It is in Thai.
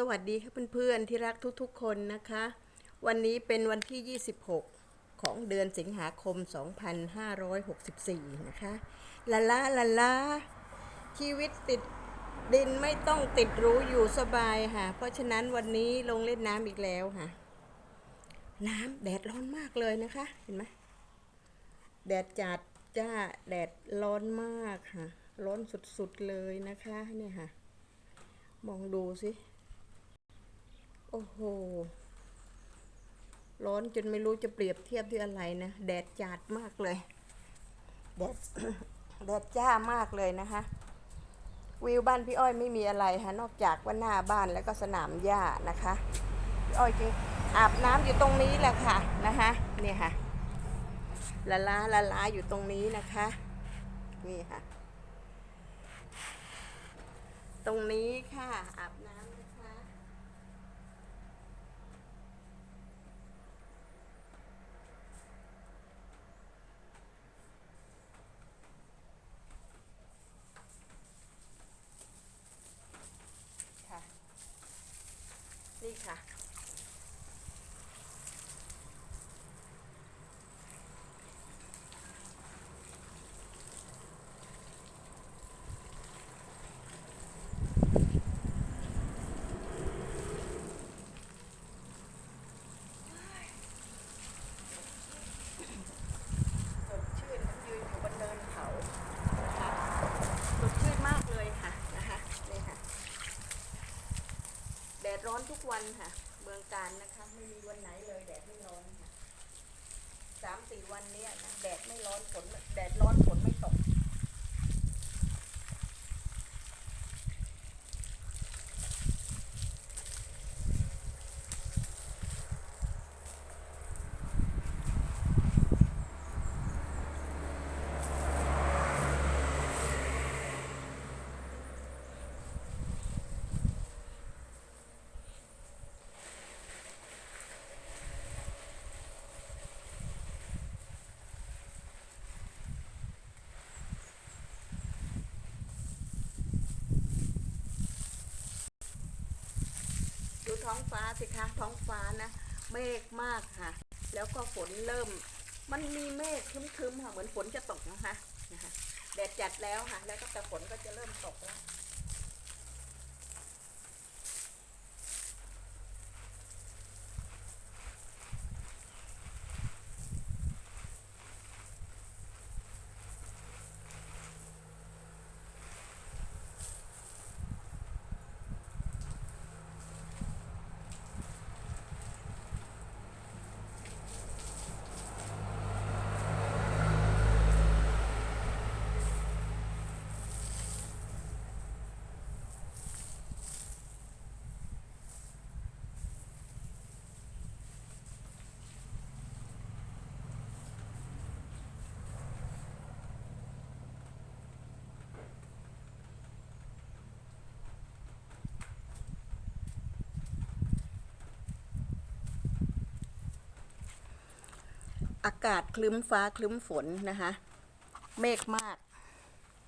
สวัสดีค่ะเพื่อนๆที่รักทุกๆคนนะคะ วันนี้เป็นวันที่ 26 ของเดือนสิงหาคม 2564 นะคะลาลาลาลาชีวิตติดดินไม่ต้องติดรู้อยู่สบายค่ะ เพราะฉะนั้นวันนี้ลงเล่นน้ำอีกแล้วค่ะ น้ำแดดร้อนมากเลยนะคะ เห็นไหมแดดจัดจ้าแดดร้อนมากค่ะ ร้อนสุดๆเลยนะคะเนี่ยค่ะ มองดูสิ โอ้โห ร้อนจนไม่รู้จะเปรียบเทียบด้วยอะไรนะ แดดจัดมากเลย แดด แดดจ้ามากเลยนะคะ วิวบ้านพี่อ้อยไม่มีอะไรค่ะนอกจากว่าหน้าบ้านแล้วก็สนามหญ้านะคะ พี่อ้อยจึงอาบน้ำอยู่ตรงนี้แหละค่ะนะคะเนี่ยค่ะละลาละลาอยู่ตรงนี้นะคะ นี่ค่ะ ตรงนี้ค่ะอาบน้ำนะคะ ค่ะ นี่ค่ะ สดชื่นยืนอยู่บนเนินเขานะคะสดชื่นมากเลยค่ะนะคะนี่ค่ะ แดดร้ อนทุกวันค่ะ เมืองการนะคะ ไม่มีวันไหนเลยแดดไม่ร้อนค่ะสามสี่วันเนี้ยนะแดดไม่ร้อนฝนแดดร้อน ท้องฟ้าสิคะท้องฟ้านะเมฆมากค่ะ แล้วก็ฝนเริ่ม มันมีเมฆครึ้มๆค่ะเหมือนฝนจะตกนะคะนะคะแดดจัดแล้วค่ะ แล้วก็แต่ฝนก็จะเริ่มตกแล้ว อากาศคลึ้มฟ้าคลึ้มฝนนะคะ เมฆมาก